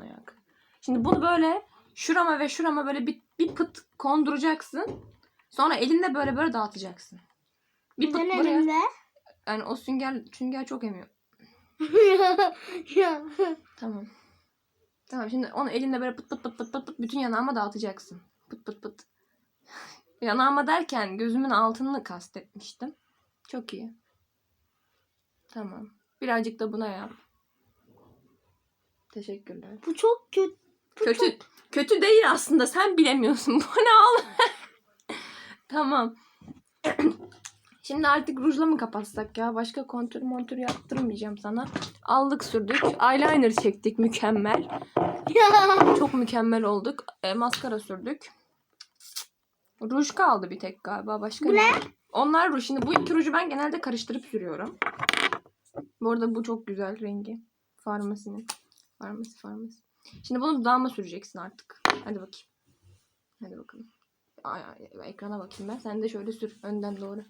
ayak. Şimdi bunu böyle şurama ve şurama böyle bir, bir pıt konduracaksın. Sonra elinde böyle böyle dağıtacaksın. Bir pıt Neden buraya. elimde? Yani o sünger, sünger çok emiyor. Tamam. Tamam şimdi onu elinde böyle pıt pıt pıt pıt pıt pıt bütün yanağıma dağıtacaksın. Pıt pıt pıt. Yanağıma derken gözümün altını kastetmiştim. Çok iyi. Tamam. Birazcık da buna yap. Teşekkürler. Bu çok kötü. Bu Kötü çok- kötü değil aslında. Sen bilemiyorsun. Bu ne al? tamam. Şimdi artık rujla mı kapatsak ya? Başka kontür montür yaptırmayacağım sana. Aldık sürdük. Eyeliner çektik. Mükemmel. Ya. Çok mükemmel olduk. E, maskara sürdük. Ruj kaldı bir tek galiba. Başka Bu ne? Onlar ruj. Şimdi bu iki ruju ben genelde karıştırıp sürüyorum. Bu arada bu çok güzel rengi. Farmasinin. Farmasi farmasi. Şimdi bunu dudağıma süreceksin artık. Hadi bakayım. Hadi bakalım. Ay, ay, ekrana bakayım ben. Sen de şöyle sür. Önden doğru.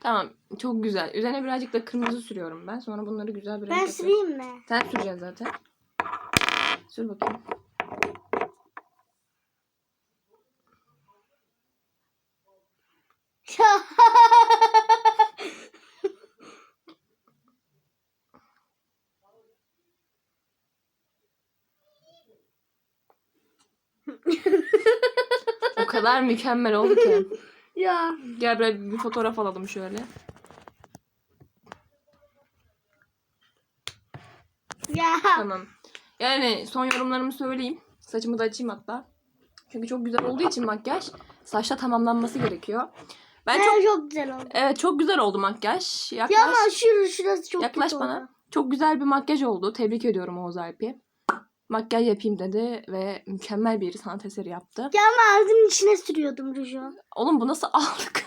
Tamam. Çok güzel. Üzerine birazcık da kırmızı sürüyorum ben. Sonra bunları güzel bir Ben süreyim mi? Sen süreceksin zaten. Sür bakayım. O kadar mükemmel oldu ki. ya. Gel böyle bir fotoğraf alalım şöyle. Ya. Tamam. Yani son yorumlarımı söyleyeyim. Saçımı da açayım hatta. Çünkü çok güzel olduğu için makyaj saçta tamamlanması gerekiyor. Ben çok çok güzel oldu. evet çok güzel oldu makyaj. Yaklaş. Ya ama şurası, şurası çok Yaklaş bana. oldu. Çok güzel bir makyaj oldu. Tebrik ediyorum Oğuz Alp'i. Makyaj yapayım dedi ve mükemmel bir sanat eseri yaptı. Ya ama ağzımın içine sürüyordum ruju. Oğlum bu nasıl aldık?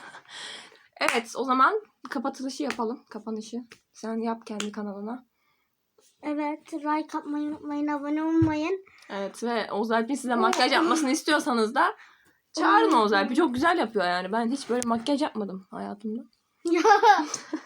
evet o zaman kapatılışı yapalım. Kapanışı. Sen yap kendi kanalına. Evet. Like atmayı unutmayın. Abone olmayın. Evet ve Oğuz Alp'in size makyaj yapmasını istiyorsanız da çağırın Oğuz Alp'i. Çok güzel yapıyor yani. Ben hiç böyle makyaj yapmadım hayatımda. Ya.